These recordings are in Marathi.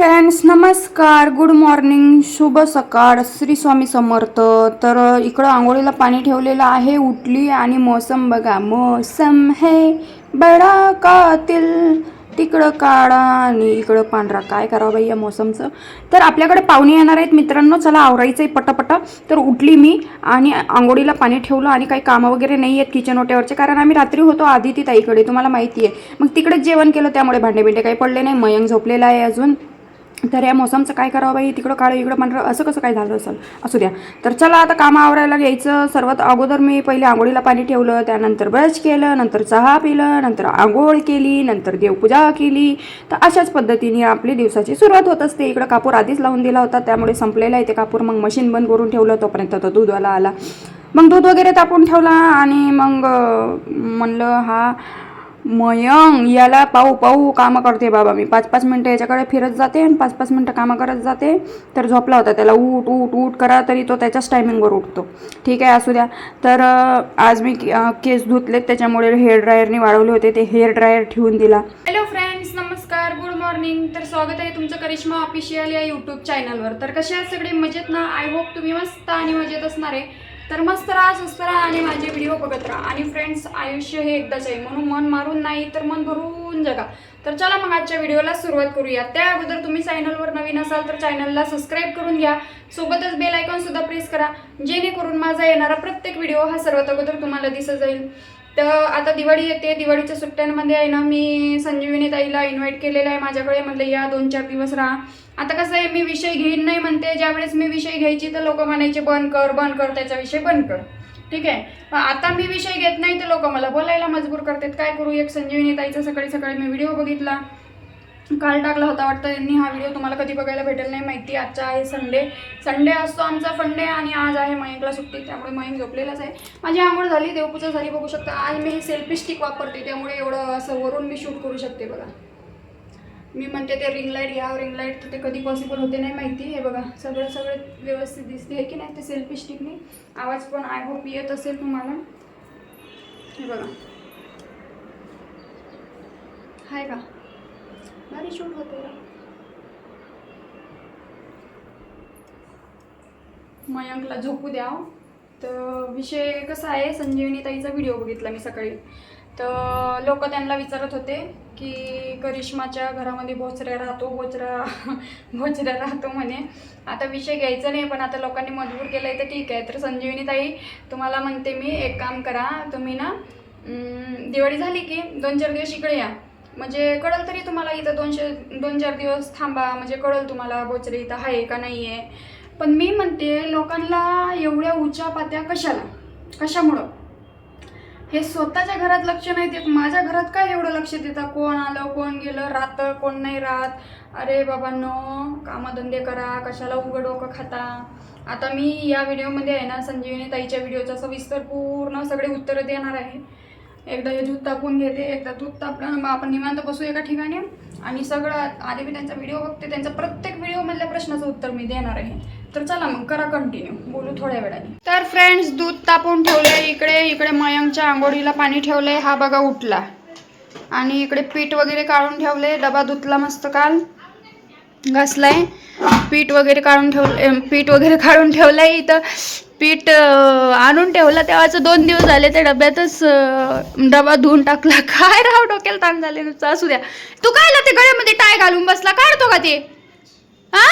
फ्रेंड्स नमस्कार गुड मॉर्निंग शुभ सकाळ श्री स्वामी समर्थ. तर इकडं आंघोळीला पाणी ठेवलेलं आहे उठली आणि मोसम बघा. मोसम है बडा कातील तिकडं काळा आणि इकडं पांढरा. काय करावं बाई या मोसमचं? तर आपल्याकडे पाहुणे येणार आहेत मित्रांनो. चला आवरायचं आहे पटापटा. तर उठली मी आणि आंघोळीला पाणी ठेवलं आणि काही कामं वगैरे नाही आहेत किचन ओट्यावरचे. कारण आम्ही रात्री होतो आधी ती ताईकडे तुम्हाला माहिती आहे मग तिकडेच जेवण केलं त्यामुळे भांडे बिंडे काही पडले नाही. मयंक झोपलेला आहे अजून. तर या मोसमचं काय करावं बाई? तिकडं काळं इकडं पांढरं असं कसं काय झालं असेल? असू द्या. तर चला आता कामं आवरायला घ्यायचं. सर्वात अगोदर मी पहिले आंघोळीला पाणी ठेवलं त्यानंतर ब्रश केलं नंतर चहा पिलं नंतर आंघोळ केली नंतर देवपूजा केली. तर अशाच पद्धतीने आपली दिवसाची सुरुवात होत असते. इकडं कापूर आधीच लावून दिला होता. त्यामुळे संपलेला आहे ते कापूर. मग मशीन बंद करून ठेवलं. तोपर्यंत तो दूधवाला आला मग दूध वगैरे तापून ठेवला आणि मग म्हणलं हा मयंग याला पाहू पाहू कामं करते बाबा मी. पाच पाच मिनटं याच्याकडे फिरत जाते आणि पाच पाच मिनटं कामं करत जाते. तर झोपला होता त्याला. उठ उठ उठ करा तरी तो त्याच्याच टायमिंगवर उठतो. ठीक आहे असू द्या. तर आज मी केस धुतलेत त्याच्यामुळे हेअर ड्रायरने वाढवले होते. ते हेअर ड्रायर ठेवून दिला. हॅलो फ्रेंड्स नमस्कार. गुड मॉर्निंग तर स्वागत आहे तुमचं करिश्मा ऑफिशियल या यूट्यूब चॅनलवर तर कसे आहात सगळे? मजेत ना? आय होप तुम्ही मस्त आणि मजेत असणार आहे. तर मस्त राहा स्वस्त राहा आणि माझे व्हिडिओ बघत राहा. आणि फ्रेंड्स आयुष्य हे एकदाच आहे. म्हणून मन मारून नाही तर मन भरून जगा. तर चला मग आजच्या व्हिडिओला सुरुवात करूया. त्या अगोदर तुम्ही चॅनलवर नवीन असाल तर चॅनलला सबस्क्राईब करून घ्या. सोबतच बेल आयकॉन सुद्धा प्रेस करा. जेणेकरून माझा येणारा प्रत्येक व्हिडिओ हा सर्वात अगोदर तुम्हाला दिसत जाईल. तर आता दिवाळी येते. दिवाळीच्या सुट्ट्यांमध्ये आहे ना मी संजीवनी ताईला इन्व्हाइट केलेलं आहे माझ्याकडे. म्हटलं या दोन चार दिवस राहा. आता कसं आहे मी विषय घेईन नाही म्हणते. ज्यावेळेस मी विषय घ्यायची तर लोक म्हणायचे बंद कर बंद कर त्याचा विषय बंद कर. ठीक आहे? पण आता मी विषय घेत नाही तर लोक मला बोलायला मजबूर करतात. काय करू? एक संजीवनी ताईचा सकाळी सकाळी मी व्हिडिओ बघितला. काल टाकला होता वाटतं. त्यांनी हा व्हिडिओ तुम्हाला कधी बघायला भेटेल नाही माहिती आजचा आहे संडे संडे असतो आमचा फंडे आणि आज आहे मयंकला सुट्टी त्यामुळे मयंक झोपलेलाच आहे. माझी आंघोळ झाली देवपूजा झाली बघू शकता. आज मी हे सेल्फी स्टिक वापरते त्यामुळे एवढं असं वरून मी शूट करू शकते बघा. मी म्हणते ते रिंग लाइट घ्या रिंग लाइट तर ते कधी पॉसिबल होते नाही माहिती. हे बघा सगळं सगळं व्यवस्थित दिसते. आहे की नाही ते सेल्फी स्टिकने आवाज पण आय होप येत असेल तुम्हाला. हे बघा. हाय का? भारी शूट होते मयंकला झोपू द्या हो. तर विषय कसा आहे संजीवनी ताईचा व्हिडिओ बघितला मी सकाळी. तर लोक त्यांना विचारत होते की करिश्माच्या घरामध्ये बोचऱ्या राहतो बोचरा बोचऱ्या राहतो म्हणे. आता विषय घ्यायचा नाही पण आता लोकांनी मजबूर केलं आहे तर ठीक आहे. तर संजीवनी ताई तुम्हाला म्हणते मी एक काम करा. तुम्ही ना दिवाळी झाली की दोन चार दिवस इकडे या. म्हणजे कळल तरी तुम्हाला इथं दोनशे दोन चार दिवस थांबा म्हणजे कळल तुम्हाला बोचरे इथं आहे का नाही आहे पण मी म्हणते लोकांना एवढ्या उच्या पात्या कशाला? कशामुळं? हे स्वतःच्या घरात लक्ष नाही देत माझ्या घरात काय एवढं लक्ष देता? कोण आलं कोण गेलं राहतं कोण नाही राहत? अरे बाबांनो कामधंदे करा कशाला उघड डोकं खाता? आता मी या व्हिडिओमध्ये आहे ना संजीवनी ताईच्या व्हिडिओचं सविस्तर पूर्ण सगळे उत्तरं देणार आहे. एकदा हे दूध तापून घेते एकदा दूध तापलं मग आपण निवांत बसू एका ठिकाणी. आणि सगळं आधी मी त्यांचा व्हिडिओ बघते त्यांचा प्रत्येक व्हिडिओमधल्या प्रश्नाचं उत्तर मी देणार आहे. तर चला मग करा कंटिन्यू बोलू थोड्या वेळाने. तर फ्रेंड्स दूध तापून ठेवलंय इकडे इकडे मयंकच्या आंघोळीला पाणी ठेवलंय हा बघा उठला. आणि इकडे पीठ वगैरे काढून ठेवले डबा धुतला मस्त काल. घासलाय. पीठ वगैरे काढून ठेवलं पीठ वगैरे काढून ठेवलंय. इथं पीठ आणून ठेवलं. तेव्हाचं दोन दिवस झाले त्या डब्यातच डबा धुवून टाकला. काय राव डोक्याला ताण झाले नुसतं. असू द्या. तू काय ते गळ्यामध्ये टाय घालून बसला? काढतो का ते? हा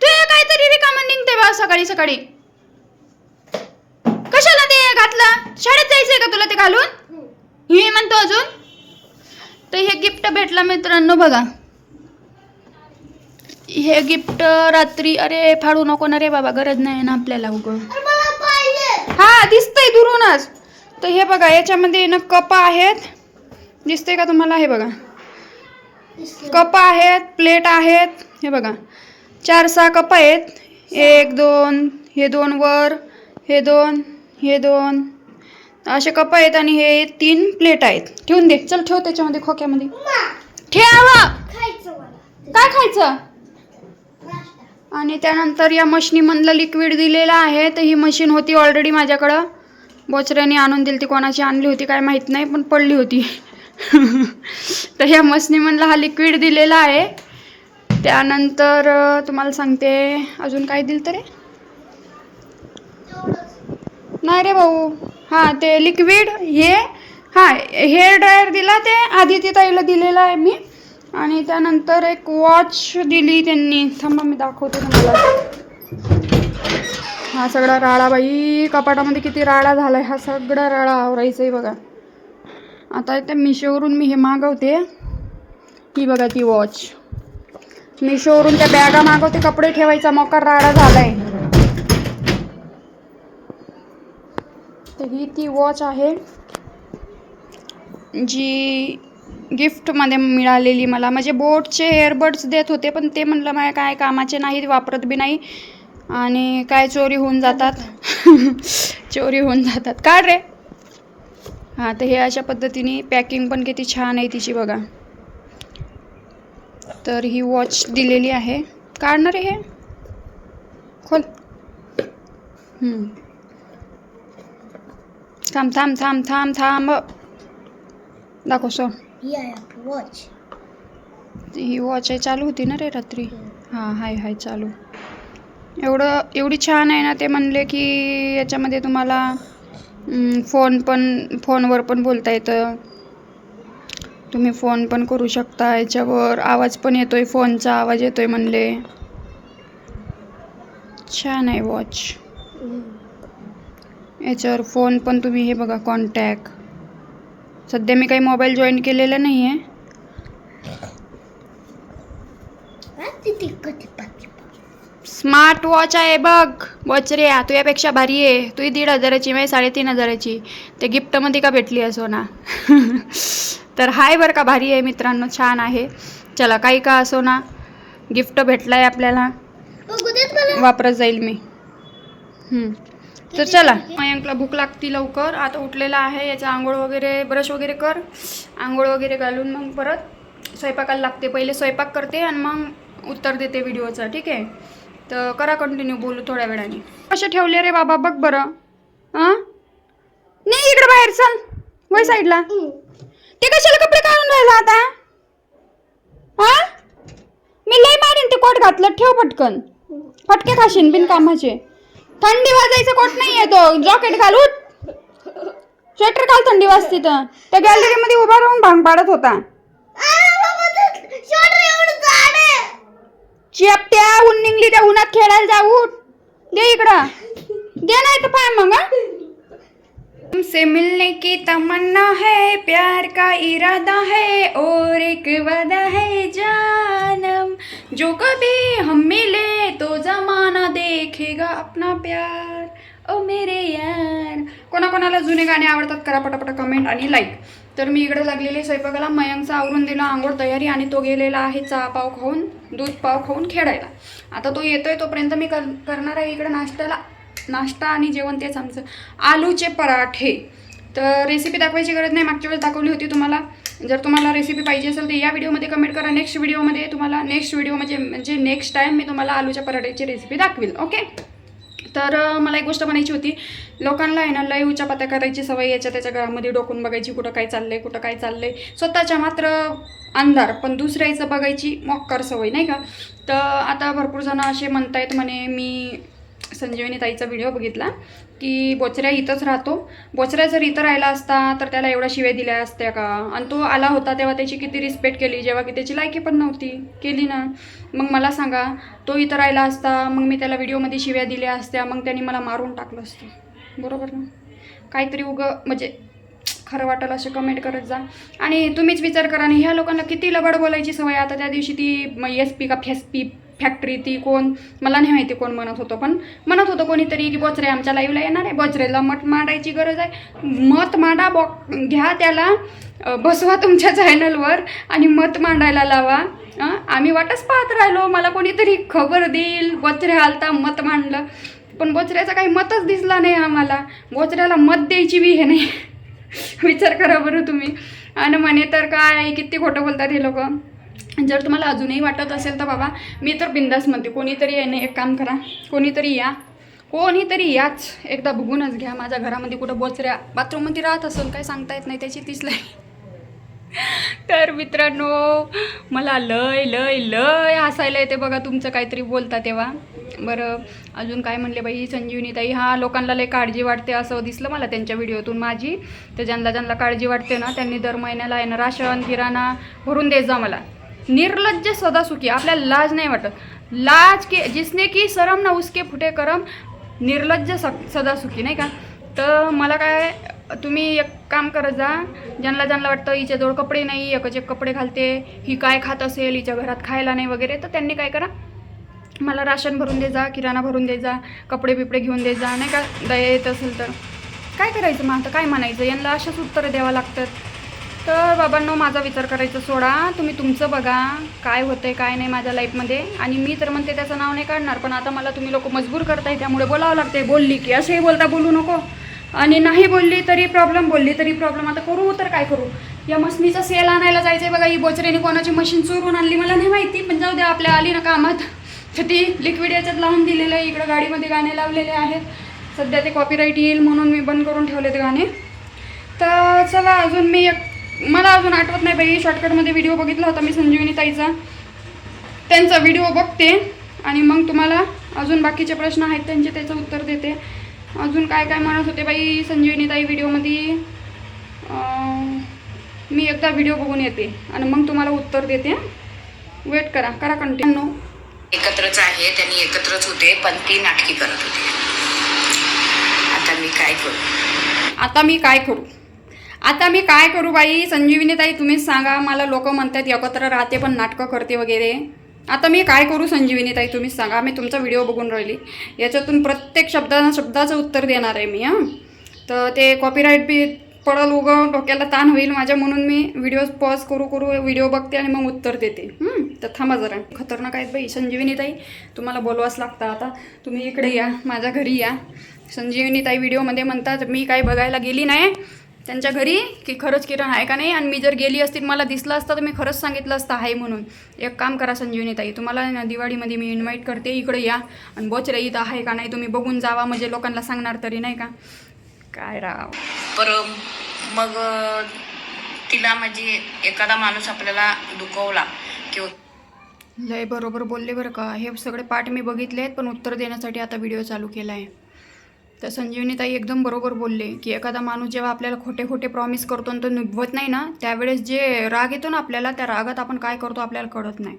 तू काहीतरी रिकामं निघते बा सकाळी सकाळी. कशाला ते घातलं? शाळेत जायचंय का तुला ते घालून? हे. म्हणतो अजून. तर हे गिफ्ट भेटलं मित्रांनो बघा. हे गिफ्ट रात्री अरे फाडू नको ना रे बाबा गरज नाही ना आपल्याला उग. हा दिसतंय दुरूनच. तर हे बघा याच्यामध्ये ना कप आहेत. दिसतंय का तुम्हाला? हे बघा. कप आहेत प्लेट आहेत. हे बघा. चार सहा कप आहेत. एक दोन हे दोन वर हे दोन हे दोन. असे कप आहेत आणि हे तीन प्लेट आहेत. ठेवून दे. चल ठेव त्याच्यामध्ये खोक्यामध्ये. ठेव! काय खायचं? आणि त्यानंतर या मशीनीमधलं लिक्विड दिलेलं आहे तर ही मशीन होती ऑलरेडी माझ्याकडं. बोचऱ्याने आणून दिली ती कोणाची आणली होती काय माहीत नाही पण पडली होती. तर ह्या मसनी हा लिक्विड दिलेला आहे. त्यानंतर तुम्हाला सांगते अजून काय दिलं तर? नाही रे भाऊ. हां ते लिक्विड हे हां हेअर ड्रायर दिला ते आदिती ताईला दिलेला आहे मी. आणि त्यानंतर एक वॉच दिली त्यांनी. थांबा मी दाखवते तुम्हाला. हा सगळा राळा बाई कपाटामध्ये किती राळा झाला आहे हा सगळा राळा आवरायचा आहे बघा. आता त्या मिशोवरून मी हे मागवते. ही बघा ती वॉच मिशोवरून त्या बॅगा मागवते कपडे ठेवायचा मोकार राडा झालाय. तर ही ती वॉच आहे जी गिफ्टमध्ये मिळालेली मला. म्हणजे बोटचे एअरबड्स देत होते पण ते म्हणलं माझ्या काय कामाचे नाही वापरत बी नाही. आणि काय चोरी होऊन जातात. चोरी होऊन जातात. काढ रे. हां तर हे अशा पद्धतीने पॅकिंग पण किती छान आहे तिची बघा. तर ही वॉच दिलेली आहे. काढणार आहे हे. खोल. थांब थांब थांब थांब थांब. दाखव सो. ही आहे आपली वॉच ही वॉच आहे चालू होती ना रे रात्री? हां हाय हाय चालू. एवढं एवढी छान आहे ना ते म्हणले की याच्यामध्ये तुम्हाला फोन पण फोनवर पण बोलता येतं. तुम्ही फोन पण करू शकता याच्यावर. आवाज पण येतोय फोनचा आवाज येतोय म्हणले. छान आहे वॉच याच्यावर फोन पण तुम्ही हे बघा कॉन्टॅक्ट सध्या मी काही मोबाईल जॉईन केलेला नाही आहे स्मार्ट वॉच आहे बघ. वॉच रे तू यापेक्षा भारी आहे. तू दीड हजाराची माझी साडेतीन हजाराची. ते गिफ्टमध्ये का भेटली असो ना तर हाय बरं का भारी आहे मित्रांनो. छान आहे. चला काही का असो ना गिफ्ट भेटलं आहे आपल्याला वापरत जाईल मी. हम्म. तर चला. मयंकला भूक लागती लवकर. आता उठलेला आहे. याचा आंघोळ वगैरे ब्रश वगैरे कर. आंघोळ वगैरे घालून मग परत स्वयंपाकाला लागते. पहिले स्वयंपाक करते आणि मग उत्तर देते व्हिडिओचा. ठीक आहे? तर करा कंटिन्यू बोलू थोड्या वेळाने. कसे ठेवले रे बाबा? बघ बरं. हां नाही इकडे बाहेर चल. वय साईडला. ते कशाला कपडे काढून राहिला आता? हां मी लय मारीन ते कोट घातलं. ठेव पटकन. फटके खाशीन बिन कामाचे थंडी वाजायचं कोट नाही आहे तो. जॉकेट घाल उठ. स्वेटर घाल थंडी वाजते तर. त्या गॅलरीमध्ये उभा राहून भांग पाडत होता. चिपट्या ऊन निघली त्या उन्हात खेळायला जा उठ. दे इकडं. दे नाही तर पाय मग? तुमसे मिलने की तमन्ना है प्यार का इरादा है और एक वादा है जानम जो कभी हम मिले तो जमाना देखेगा अपना प्यार। ओ मेरे यार। कोणाकोणाला जुने गाणे आवडतात करा पटापट कमेंट आणि लाईक तर मी इकडे लागलेले स्वयंपाकाला. मयंकचा आवरून दिला आंघोळ तयारी आणि तो गेलेला आहे चहा पाव खाऊन दूध पाव खाऊन खेळायला. आता तो येतोय तोपर्यंत मी कर करणार आहे इकडे नाश्त्याला. नाश्ता आणि जेवण तेच आमचं. आलूचे पराठे. तर रेसिपी दाखवायची गरज नाही. मागच्या वेळेस दाखवली होती तुम्हाला. जर तुम्हाला रेसिपी पाहिजे असेल तर या व्हिडिओमध्ये कमेंट करा. नेक्स्ट व्हिडिओमध्ये तुम्हाला नेक्स्ट व्हिडिओ म्हणजे म्हणजे नेक्स्ट टाईम मी तुम्हाला आलूच्या पराठ्याची रेसिपी दाखवेल. ओके तर मला एक गोष्ट म्हणायची होती. लोकांना आहे ना लय उचापात्या करायची सवय याच्या त्याच्या घरामध्ये डोकून बघायची कुठं काय चाललंय कुठं काय चाललंय. स्वतःच्या मात्र अंधार पण दुसऱ्याचं बघायची मॉक्कर सवय नाही का? तर आता भरपूर जण असे म्हणतायत म्हणे मी संजीवनी ताईचा व्हिडिओ बघितला. की बोचऱ्या इथंच राहतो. बोचऱ्या जर इथं राहिला असता तर त्याला एवढ्या शिव्या दिल्या असत्या का? आणि तो आला होता तेव्हा त्याची किती रिस्पेक्ट केली जेव्हा की त्याची लायकी पण नव्हती. केली ना. मग मला सांगा तो इथं राहिला असता मग मी त्याला व्हिडिओमध्ये शिव्या दिल्या असत्या मग त्यांनी मला मारून टाकलं असतं. बरोबर ना? काहीतरी उगं म्हणजे खरं वाटेल असे कमेंट करत जा. आणि तुम्हीच विचार करा आणि ह्या लोकांना किती लबाड बोलायची सवय आता त्या दिवशी ती एस पी का फेस पी फॅक्टरी ती कोण? मला नाही माहिती कोण म्हणत होतं पण म्हणत होतं कोणीतरी की बोचरे आमच्या लाईव्हला येणार आहे. बचरेला मत मांडायची गरज आहे. मत मांडा बॉ घ्या त्याला. बसवा तुमच्या चॅनलवर आणि मत मांडायला लावा. आम्ही वाटच पाहत राहिलो. मला कोणीतरी खबर देईल. बोचरे आलता मत मांडलं. पण बोचऱ्याचा काही मतच दिसला नाही आम्हाला. बोचऱ्याला मत द्यायची बी हे नाही. विचार करा बरं तुम्ही. आणि म्हणे तर काय किती खोटं बोलतात हे लोक. जर तुम्हाला अजूनही वाटत असेल तर बाबा मी तर बिंदास म्हणते कोणीतरी येणे एक काम करा. कोणीतरी या. कोणीतरी याच. एकदा बघूनच घ्या. माझ्या घरामध्ये कुठं बोचऱ्या बाथरूममध्ये राहत असेल काय सांगता येत नाही त्याची तीच लय तर मित्रांनो मला लय लय लय हसायला येते बघा तुमचं काहीतरी बोलता तेव्हा. बरं अजून काय म्हणले बाई संजीवनी ताई हा लोकांना लय काळजी वाटते असं दिसलं मला त्यांच्या व्हिडिओतून माझी. तर ज्यांना ज्यांना काळजी वाटते ना त्यांनी दर महिन्याला आहे ना राशन किराणा भरून देत जा मला. निर्लज्ज सदासुखी आपल्याला लाज नाही वाटत. लाज के जिसने की सरम ना उसके फुटे करम निर्लज्ज स सदासुखी नाही का? तर मला काय तुम्ही एक काम करत जा. ज्यांना ज्यांना वाटतं हिच्याजवळ कपडे नाही एकचे कपडे घालते ही काय खात असेल हिच्या घरात खायला नाही वगैरे तर त्यांनी काय करा? मला राशन भरून दे जा किराणा भरून दे जा कपडे बिपडे घेऊन दे जा नाही का? दया येत असेल तर. काय करायचं मग आता? काय म्हणायचं? यांना अशाच उत्तरं द्यावं लागतात. तर बाबांनो माझा विचार करायचा सोडा. तुम्ही तुमचं बघा काय होतं आहे काय नाही माझ्या लाईफमध्ये आणि मी तर म्हणते त्याचं नाव नाही काढणार पण आता मला तुम्ही लोक मजबूर करताय त्यामुळे बोलावं लागते बोलली की. असंही बोलता बोलू नको. आणि नाही बोलली तरी प्रॉब्लेम बोलली तरी प्रॉब्लेम आता करू तर काय करू? या मशनीचा सेल आणायला जायचं आहे बघा ही बोचरेने कोणाची मशीन चोरून आणली मला नाही माहिती पण जाऊ द्या आपल्या आली ना कामात. तर ती लिक्विड याच्यात लावून दिलेलं आहे इकडं गाडीमध्ये गाणे लावलेले आहेत. सध्या ते कॉपीराईट येईल म्हणून मी बंद करून ठेवले ते गाणे. तर चला अजून मी एक मला अजून आठवत नाही बाई शॉर्टकटमध्ये व्हिडिओ बघितला होता मी संजीवनी ताईचा. त्यांचा व्हिडिओ बघते आणि मग तुम्हाला अजून बाकीचे प्रश्न आहेत त्यांचे त्याचं उत्तर देते. अजून काय काय म्हणत होते बाई संजीवनी ताई व्हिडिओमध्ये मी एकदा व्हिडिओ बघून येते आणि मग तुम्हाला उत्तर देते वेट करा करा कंटिन्यू एकत्रच आहे त्यांनी एकत्रच होते पण ती नाटकी करत होते. आता मी काय करू? आता मी काय करू? आता मी काय करू बाई? संजीवनी ताई तुम्हीच सांगा. मला लोक म्हणतात एकत्र राहते पण नाटकं करते वगैरे. आता मी काय करू संजीवनी ताई तुम्हीच सांगा. मी तुमचा व्हिडिओ बघून राहिली. याच्यातून प्रत्येक शब्दा शब्दाचं उत्तर देणार आहे मी हां. तर ते कॉपीराईट बी पडल उगं डोक्याला ताण होईल माझ्या म्हणून मी व्हिडिओ पॉज करू करू व्हिडिओ बघते आणि मग उत्तर देते तर थांबा जरा. खतरनाक आहेत बाई. संजीवनी ताई तुम्हाला बोलवाच लागतं आता. तुम्ही इकडे या माझ्या घरी या. संजीवनी ताई व्हिडिओमध्ये म्हणतात मी काही बघायला गेली नाही. त्यांच्या घरी की खरंच किरण आहे का नाही? आणि मी जर गेली असती मला दिसलं असतं तर मी खरंच सांगितलं असतं आहे म्हणून. एक काम करा संजीवनी ताई तुम्हाला ना दिवाळीमध्ये मी इन्व्हाइट करते इकडे या. आणि बोचरे इथं आहे का नाही तुम्ही बघून जावा म्हणजे लोकांना सांगणार तरी नाही का? काय राव. पर मग तिला म्हणजे एखादा माणूस आपल्याला दुखवला किंवा लय बरोबर बोलले बरं का. हे सगळे पाठ मी बघितले आहेत पण उत्तर देण्यासाठी आता व्हिडिओ चालू केला आहे तर संजीवनी ताई एकदम बरोबर बोलले की एखादा माणूस जेव्हा आपल्याला खोटे खोटे प्रॉमिस करतो आणि तो निभवत नाही ना त्यावेळेस जे राग येतो ना आपल्याला त्या रागात आपण काय करतो आपल्याला कळत नाही.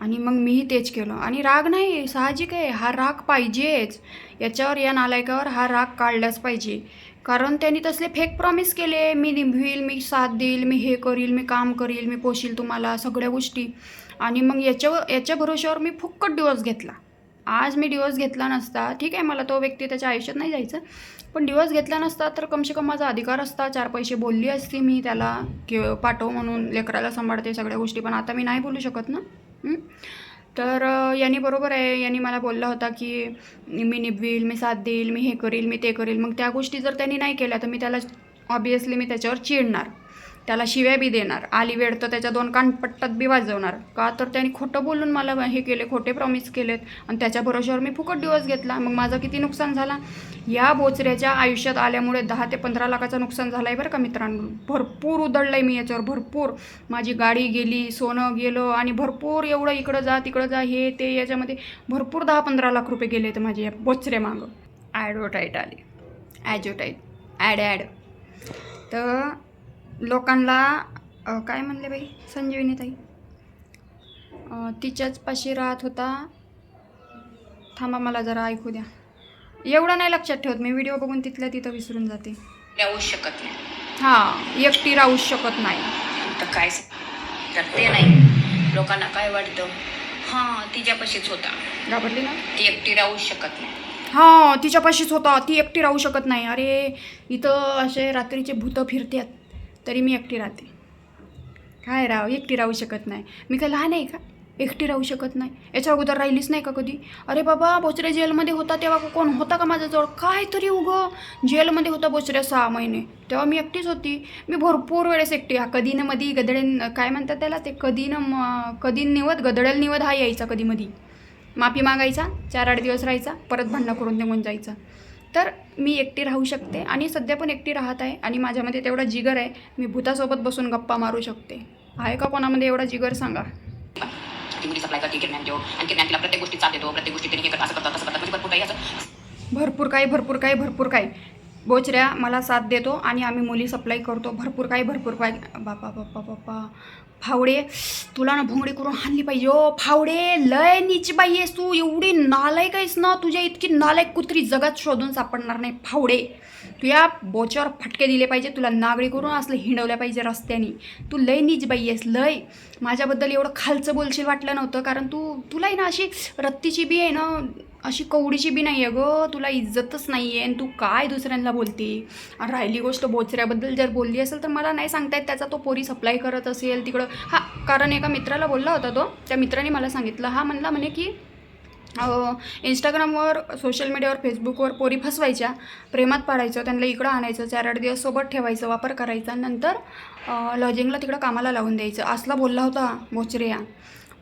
आणि मग मीही तेच केलं. आणि राग नाही साहजिक आहे. हा राग पाहिजेच. याच्यावर या नालायकावर हा राग काढलाच पाहिजे. कारण त्यांनी तसले फेक प्रॉमिस केले. मी निभवील मी साथ देईल मी हे करील मी काम करील मी पोशील तुम्हाला सगळ्या गोष्टी. आणि मग याच्यावर याच्या भरोश्यावर मी फुक्कट दिवस घेतला. आज मी डिवोर्स घेतला नसता. ठीक आहे मला तो व्यक्ती त्याच्या आयुष्यात नाही जायचं. पण डिवोर्स घेतला नसता तर कमसे कम माझा अधिकार असता. चार पैसे बोलली असती मी त्याला कि पाठव म्हणून लेकराला सांभाळते सगळ्या गोष्टी. पण आता मी नाही बोलू शकत ना. तर यांनी बरोबर आहे. यांनी मला बोलला होता की मी निभवील मी साथ देईल मी हे करील मी ते करील. मग त्या गोष्टी जर त्यांनी नाही केल्या तर मी त्याला ऑबियसली मी त्याच्यावर चिडणार. त्याला शिव्या बी देणार. आली वेळ तर त्याच्या दोन कानपट्टात बी वाजवणार. का तर त्यांनी खोटं बोलून मला हे केले खोटे प्रॉमिस केलेत. आणि त्याच्या भरोश्यावर मी फुकट दिवस घेतला. मग माझं किती नुकसान झाला? या बोचऱ्याच्या आयुष्यात आल्यामुळे दहा ते पंधरा लाखाचं नुकसान झालं आहे बरं का मित्रांनो. भरपूर उधळलं आहे मी याच्यावर. भरपूर. माझी गाडी गेली सोनं गेलं आणि भरपूर एवढं इकडं जा तिकडं जा हे ते याच्यामध्ये भरपूर दहा पंधरा लाख रुपये गेले तर माझे या बोचऱ्यामागं ॲडव्हर्टाईट आली. ॲजोटाईट ॲड ॲड तर लोकांना काय म्हणले बाई? संजीवनी ताई. तिच्याच पाशी राहत होता. थांबा मला जरा ऐकू द्या. एवढं नाही लक्षात ठेवत. मी व्हिडिओ बघून तिथल्या तिथं विसरून जाते. राहू शकत नाही. हां एकटी राहू शकत नाही. तर काय तर ते नाही. लोकांना काय वाटतं? हां तिच्यापाशीच होता. घाबरली ना? ती एकटी राहू शकत नाही. हां तिच्यापाशीच होता. ती एकटी राहू शकत नाही. अरे इथं असे रात्रीचे भूतं फिरतात. तरी मी एकटी राहते. काय राव एकटी राहू शकत नाही. मी काय लहान आहे का? एकटी राहू शकत नाही. याच्या अगोदर राहिलीच नाही का कधी? अरे बाबा बोचऱ्या जेलमध्ये होता तेव्हा का कोण होता का माझ्याजवळ? काय तरी उगं. जेलमध्ये होता बोचऱ्या सहा महिने. तेव्हा मी एकटीच होती. मी भरपूर वेळेस एकटी. हा कधी न मधी गदडेन काय म्हणतात त्याला ते? कधी न म- कधी निवत गदडेल निवत हा यायचा कधी मधी. माफी मागायचा चार आठ दिवस राहायचा परत भांडणं करून निघून जायचा. तर मी एकटी राहू शकते आणि सध्या पण एकटी राहत आहे आणि माझ्यामध्ये तेवढा जिगर आहे. मी भूतासोबत बसून गप्पा मारू शकते. आहे का कोणामध्ये एवढा जिगर सांगा. म्हणजे भरपूर काही असं. भरपूर काही भरपूर काही भरपूर काही. बोचऱ्या मला साथ देतो आणि आम्ही मुली सप्लाय करतो. भरपूर काही भरपूर काही. बापा बाप्पा बाप्पा फावडे तुला ना भोंगडी करून हाणली पाहिजे ओ फावडे लय नीच बाई आहेस तू. एवढी नालायक आहेस ना तुझ्या इतकी नालायक कुत्री जगात शोधून सापडणार नाही. फावडे तू या बोच्यावर फटके दिले पाहिजे. तुला नागडी करून असलं हिंडवल्या पाहिजे रस्त्याने. तू लय नीच बाई आहेस लय. माझ्याबद्दल एवढं खालचं बोलशील वाटलं नव्हतं कारण तू तुलाही ना अशी रत्तीची बी आहे ना अशी कवडीची बी नाही आहे गं. तुला इज्जतच नाही आहे आणि तू काय दुसऱ्यांना बोलते? आणि राहिली गोष्ट बोचऱ्याबद्दल जर बोलली असेल तर मला नाही सांगता येत त्याचा तो पोरी सप्लाय करत असेल तिकडं. हा कारण एका मित्राला बोलला होता तो. त्या मित्राने मला सांगितलं. हा म्हणला म्हणे की इंस्टाग्रामवर सोशल मीडियावर फेसबुकवर पोरी फसवायच्या प्रेमात पाडायचं त्यांना इकडं आणायचं चार आठ दिवस सोबत ठेवायचं वापर करायचा नंतर लॉजिंगला तिकडं कामाला लावून द्यायचं. असला बोलला होता बोचऱ्या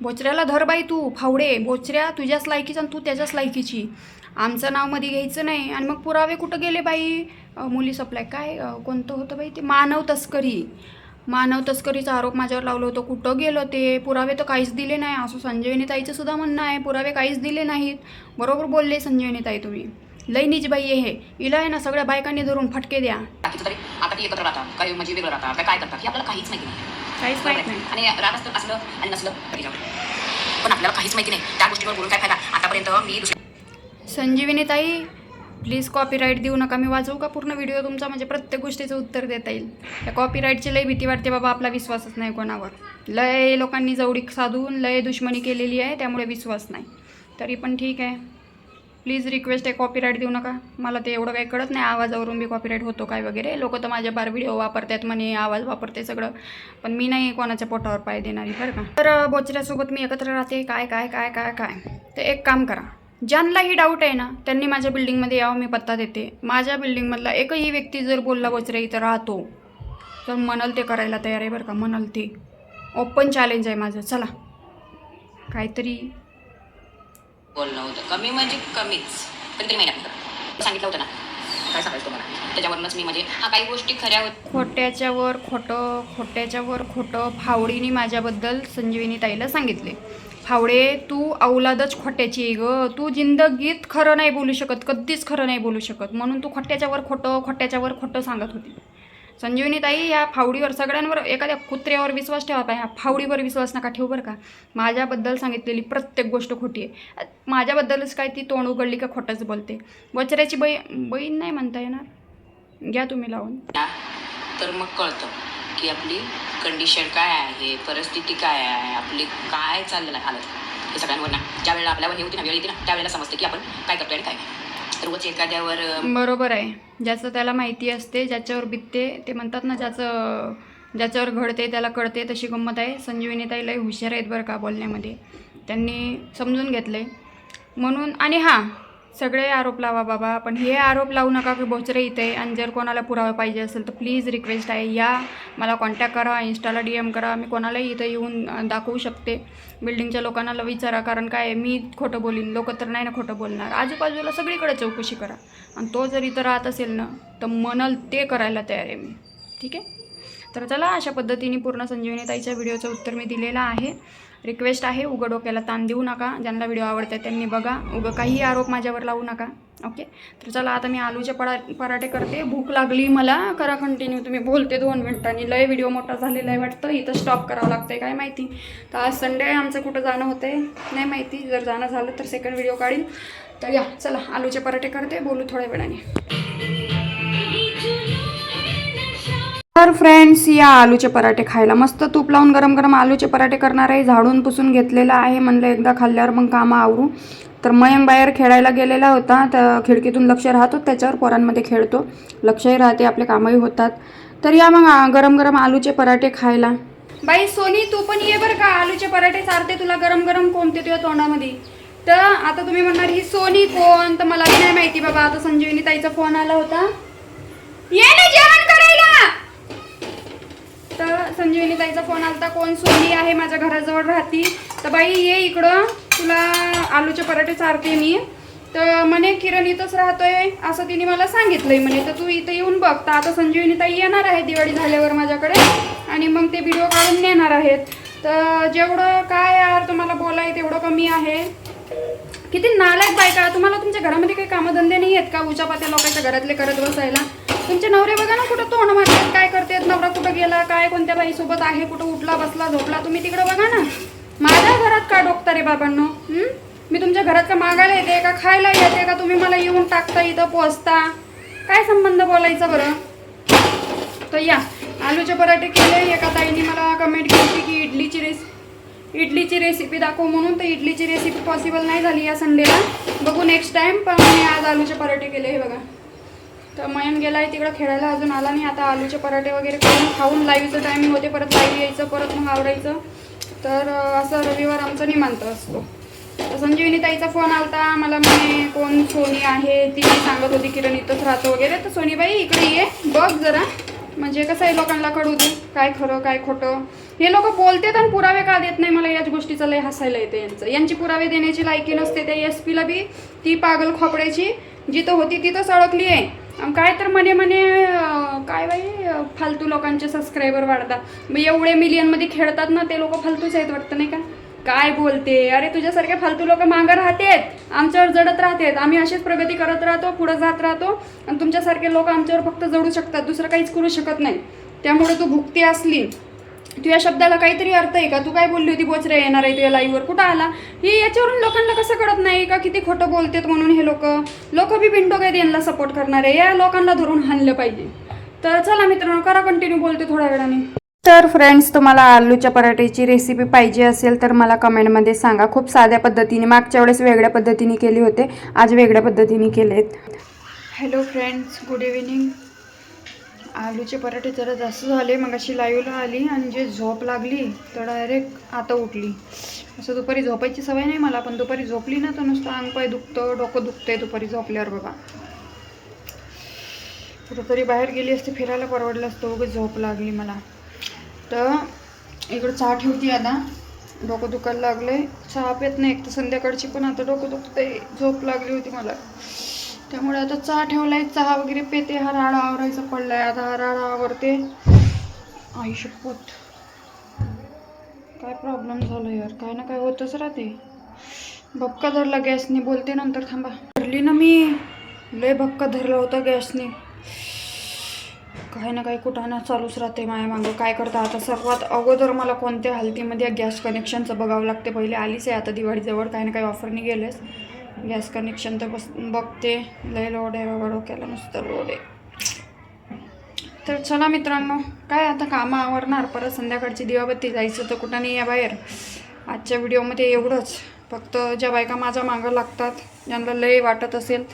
बोचऱ्याला धर बाई तू फावडे. बोचऱ्या तुझ्याच लायकीचा आणि तू त्याच्याच लायकीची. आमचं नावमध्ये घ्यायचं नाही आणि मग पुरावे कुठं गेले बाई? मुली सप्लाय. काय कोणतं होतं बाई ते? मानव तस्करी. मानव तस्करीचा आरोप माझ्यावर लावलं होतं. कुठं गेलं ते? पुरावे तर काहीच दिले नाही. असं संजीवनी ताईचं सुद्धा म्हणणं आहे. पुरावे काहीच दिले नाहीत. बरोबर बोलले संजीवनी ताई तुम्ही. लई नीच बाई हे. इला आहे ना सगळ्या बायकांनी धरून फटके द्या. आता काही म्हणजे वेगळं राहतात. काय काय करतात? हे आपल्याला काहीच माहिती नाही. काहीच माहीत नाही. आणि असतं असलं आणि नसलं तरी जाऊ. पण आपल्याला काहीच माहिती नाही. त्या गोष्टीवर बोलून काय फायदा? आतापर्यंत मी दुसऱ्या संजीवनी ताई प्लीज कॉपीराईट देऊ नका. मी वाचवू का पूर्ण व्हिडिओ तुमचा? म्हणजे प्रत्येक गोष्टीचं उत्तर देता येईल. त्या कॉपीराईटची लय भीती वाटते बाबा. आपला विश्वासच नाही कोणावर. लय लोकांनी जवळी साधून लय दुश्मनी केलेली आहे. त्यामुळे विश्वास नाही. तरी पण ठीक आहे. प्लीज रिक्वेस्ट आहे कॉपीराईट देऊ नका. मला ते एवढं काही कळत नाही आवाजावरून बी कॉपीराईट होतो काय वगैरे. लोक तर माझ्या बार व्हिडिओ वापरतात म्हणे आवाज वापरते सगळं. पण मी नाही कोणाच्या पोटावर पाय देणारी बरं का? तर बोचऱ्यासोबत मी एकत्र राहते. काय काय काय काय काय? तर एक काम करा. ज्यांनाही डाऊट आहे ना त्यांनी माझ्या बिल्डिंगमध्ये यावं मी पत्ता देते. माझ्या बिल्डिंगमधला एकही व्यक्ती जर बोलला बोचऱ्या इथं राहतो तर म्हणाल ते करायला तयार आहे बरं का? म्हणाल ते. ओपन चॅलेंज आहे माझं. चला. काहीतरी बोलणं होतं. कमी म्हणजे कमीच. कधीतरी महिन्यात सांगितलं होतं ना. काय सांगायचं तुम्हाला? त्याच्यावरूनच मी म्हणजे हा काही गोष्टी खऱ्या होत खोट्याच्यावर खोटं खोट्याच्यावर खोटं फावडीने माझ्याबद्दल संजीवनी ताईला सांगितले. फावडे तू औलादच खोट्याची आहे ग. तू जिंदगीत खरं नाही बोलू शकत. कधीच खरं नाही बोलू शकत. म्हणून तू खोट्याच्यावर खोटं खोट्याच्यावर खोटं सांगत होती. संजीवनी ताई या फावडीवर सगळ्यांवर एखाद्या कुत्र्यावर विश्वास ठेवा पाहिजे फावडीवर विश्वास नका ठेवू बरं का. माझ्याबद्दल सांगितलेली प्रत्येक गोष्ट खोटी आहे. माझ्याबद्दलच काय ती तोंड उघडली का खोटंच बोलते. वचऱ्याची बै बहीण नाही म्हणता येणार? घ्या तुम्ही लावून. तर मग कळतं की आपली कंडिशन काय आहे परिस्थिती काय आहे आपली काय चाललं आहे हालत. हे सगळ्यांवर ना. ज्या वेळेला आपल्यावर हे होती ना वेळ येते ना त्यावेळेला समजते की आपण काय करतोय आणि काय नाही. रोज म्हणजे एखाद्यावर बरोबर आहे. ज्याचं त्याला माहिती असते ज्याच्यावर बितते ते म्हणतात ना ज्याचं ज्याच्यावर घडते त्याला कळते तशी गंमत आहे. संजीवनीताई लय हुशार आहेत बरं का बोलण्यामध्ये. त्यांनी समजून घेतलं आहे म्हणून आणि हां सगळे आरोप लावा बाबा पण हे आरोप लावू नका की बोचरे इथे आणि जर कोणाला पुरावा पाहिजे असेल तर प्लीज रिक्वेस्ट आहे. या मला कॉन्टॅक्ट करा इन्स्टाला डी एम करा. मी कोणालाही इथं येऊन दाखवू शकते. बिल्डिंगच्या लोकांना ल- विचारा कारण काय मी खोटं बोलीन. लोक तर नाही ना खोटं बोलणार. आजूबाजूला सगळीकडे चौकशी करा. आणि तो जर इथं राहत असेल ना तर मनल ते करायला तयार आहे मी. ठीक आहे? तर चला अशा पद्धतीने पूर्ण संजीवनी ताईच्या व्हिडिओचं उत्तर मी दिलेलं आहे. रिक्वेस्ट आहे उगं डोक्याला ताण देऊ नका. ज्यांना व्हिडिओ आवडतात त्यांनी बघा. उगं काही आरोप माझ्यावर लावू नका. ओके तर चला आता मी आलूचे परा पराठे करते. भूक लागली मला. करा कंटिन्यू तुम्ही बोलते दोन मिनटांनी. लय व्हिडिओ मोठा झालेला आहे वाटतं. इथं स्टॉप करावं लागतं आहे काय माहिती? तर आज संडे आहे आमचं कुठं जाणं होतं आहे नाही माहिती. जर जाणं झालं तर सेकंड व्हिडिओ काढीन. तर या चला आलूचे पराठे करते. बोलू थोड्या वेळाने. तर फ्रेंड्स या आलूचे पराठे खायला. मस्त तूप लावून गरम गरम आलूचे पराठे करणार आहे. झाडून पुसून घेतलेला आहे. म्हणलं एकदा खाल्ल्यावर मग कामं आवरू. तर मयंक बाहेर खेळायला गेलेला होता. तर खिडकीतून लक्ष राहतो त्याच्यावर पोरांमध्ये खेळतो. लक्षही राहते आपले कामही होतात. तर या मग गरम गरम आलूचे पराठे खायला. बाई सोनी तू पण ये बरं का. आलूचे पराठे सारते तुला गरम गरम कोणते तुझ्या तोंडामध्ये? तर आता तुम्ही म्हणणार ही सोनी कोण? तर मला नाही माहिती बाबा. आता संजीवनी ताईचा फोन आला होता. ये ना जेवण करायला. तर संजीवनी ताईचा फोन आलता कोण सोनी आहे माझ्या घराजवळ राहती? तर बाई ये इकडं. तुला आलूचे पराठे चारते मी. तर म्हणे किरण इथंच राहतोय. असं तिने मला सांगितलंय म्हणे. तर तू इथं येऊन बघ. तर आता संजीवनी ताई येणार आहे दिवाळी झाल्यावर माझ्याकडे आणि मग ते व्हिडिओ काढून नेणार आहेत. तर जेवढं काय यार तुम्हाला बोलाय तेवढं कमी आहे. किती नालायक बायका. तुम्हाला तुमच्या घरामध्ये काही कामधंदे नाही आहेत का? उचापात्या लोकांच्या घरातले करत बसायला? तुमचे नवरे बघा ना कुठं तोंड मारतात काय करतात नवरा कुठं गेला काय कोणत्या बाईसोबत आहे कुठं उठला बसला झोपला तुम्ही तिकडं बघा ना. माझ्या घरात का डोकता रे बाबांनो? मी तुमच्या घरात का मागायला येते का खायला येते का तुम्ही मला येऊन टाकता इथं पोचता? काय संबंध बोलायचा बरं? तर या आलूचे पराठे केले एका ताईने मला कमेंट केली की इडलीची रेसिपी इडलीची रेसिपी दाखव म्हणून तर इडलीची रेसिपी पॉसिबल नाही झाली या संडेला. बघू नेक्स्ट टाईम पण मी आज आलूचे पराठे केले हे बघा. तर मयन गेलाय तिकडं खेळायला अजून आला नाही. आता आलूचे पराठे वगैरे करून खाऊन लाईव्हचं टायमिंग होते. परत लाईव्ह यायचं परत मग आवडायचं तर असं रविवार आमचं निमांत असतो. तर संजीवनी ताईचा फोन आलता. मला म्हणे कोण सोनी आहे? ती सांगत होती किरण इथंच राहतो वगैरे. तर सोनीबाई इकडे ये बघ जरा. म्हणजे कसं आहे लोकांना कळू दे. काय खरं काय खोटं. हे लोक बोलतात आणि पुरावे का देत नाही? मला याच गोष्टीचं लय हसायला येते यांचं. यांची पुरावे देण्याची लायकी नसते. त्या एस पीला बी ती पागल खोपड्याची जिथं होती तिथंच अडकली आहे काय तर म्हणे म्हणे काय बाई फालतू लोकांचे सबस्क्रायबर वाढतात. मग एवढे मिलियनमध्ये खेळतात ना ते लोक फालतूच आहेत वाटतं नाही का? काय बोलते? अरे तुझ्यासारखे फालतू लोक मागं राहतेत आमच्यावर जडत राहतेत. आम्ही अशीच प्रगती करत राहतो पुढं जात राहतो आणि तुमच्यासारखे लोक आमच्यावर फक्त जडू शकतात दुसरं काहीच करू शकत नाही. त्यामुळे तू भुकती असली तू या शब्दाला काहीतरी अर्थ आहे का? तू काय बोलली होती बोचरे येणार आहे तुझ्या लाईव्हवर कुठं आला? हे याच्यावरून लोकांना कसं कळत नाही का? किती खोटं बोलतेत म्हणून हे लोक. लोक बी बिंडो काय यांना सपोर्ट करणार. आहे या लोकांना धरून हाणलं पाहिजे. तर चला मित्रांनो करा कंटिन्यू बोलते थोड्या वेळाने. तर फ्रेंड्स तुम्हाला आलूच्या पराठ्याची रेसिपी पाहिजे असेल तर मला कमेंटमध्ये सांगा. खूप साध्या पद्धतीने मागच्या वेळेस वेगळ्या पद्धतीने केले होते. आज वेगळ्या पद्धतीने केलेत. हॅलो फ्रेंड्स गुड इव्हिनिंग आलूचे पराठे जरा जास्त झाले मग अशी लाईवला आली आणि जे झोप लागली तर डायरेक्ट आता उठली. असं दुपारी झोपायची सवय नाही मला पण दुपारी झोपली ना तर नुसतं अंग पाय दुखतं डोकं दुखतंय दुपारी झोपल्यावर बाबा कुठंतरी बाहेर गेली असते फिरायला परवडलं असतं उगीच झोप लागली मला. तर इकडं चहा ठेवती आता. डोकं दुखायला लागले चहा पेत नाही एक तर संध्याकाळची पण आता डोकं दुखतंय झोप लागली होती मला. त्यामुळे आता चहा ठेवलाय चहा वगैरे पेते. हा राडा आवरायचा पडलाय. आता हा राडा आवरते. आई शपथ. काय प्रॉब्लेम झाला यार? काय ना काय होतच राहते. भपका धरला गॅसने. बोलते नंतर थांबा. धरली ना मी. लय भपका धरला होता गॅसने. काही ना काही कुठाना चालूच राहते माया मागं. काय करता? आता सर्वात अगोदर मला कोणत्या हालतीमध्ये गॅस कनेक्शनचं बघावं लागते? पहिले आलीच आहे आता दिवाळीजवळ. काही ना काही ऑफरने गेलेस. गॅस कनेक्शन तर बस बघते. लय लोड आहे बाबा डोक्याला नुसतं लोड आहे. तर चला मित्रांनो काय आता कामं आवरणार? परत संध्याकाळची दिवाबत्ती जायचं तर कुठं नाही या बाहेर. आजच्या व्हिडिओमध्ये एवढंच. फक्त ज्या बायका माझ्या मागं लागतात ज्यांना लय वाटत असेल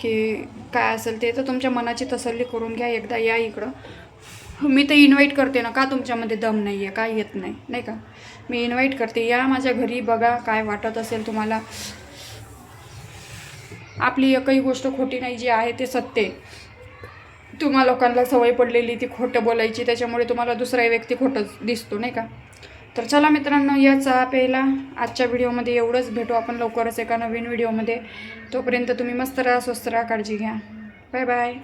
की काय असेल ते तर तुमच्या मनाची तसल्ली करून घ्या. एकदा या इकडं. मी तर इन्व्हाइट करते ना का तुमच्यामध्ये दम नाही आहे काय येत नाही नाही का? मी इन्व्हाइट करते. या माझ्या घरी बघा काय वाटत असेल तुम्हाला. आपली एकही गोष्ट खोटी नाही जी आहे ते सत्य आहे. तुम्हा लोकांना सवय पडलेली ती खोटं बोलायची त्याच्यामुळे तुम्हाला दुसरा व्यक्ती खोटंच दिसतो नाही का? तर चला मित्रांनो या चहा प्यायला आजच्या व्हिडिओमध्ये एवढंच. भेटू आपण लवकरच एका नवीन व्हिडिओमध्ये. तोपर्यंत तुम्ही मस्त राहा स्वस्त राहा काळजी घ्या. Bye bye.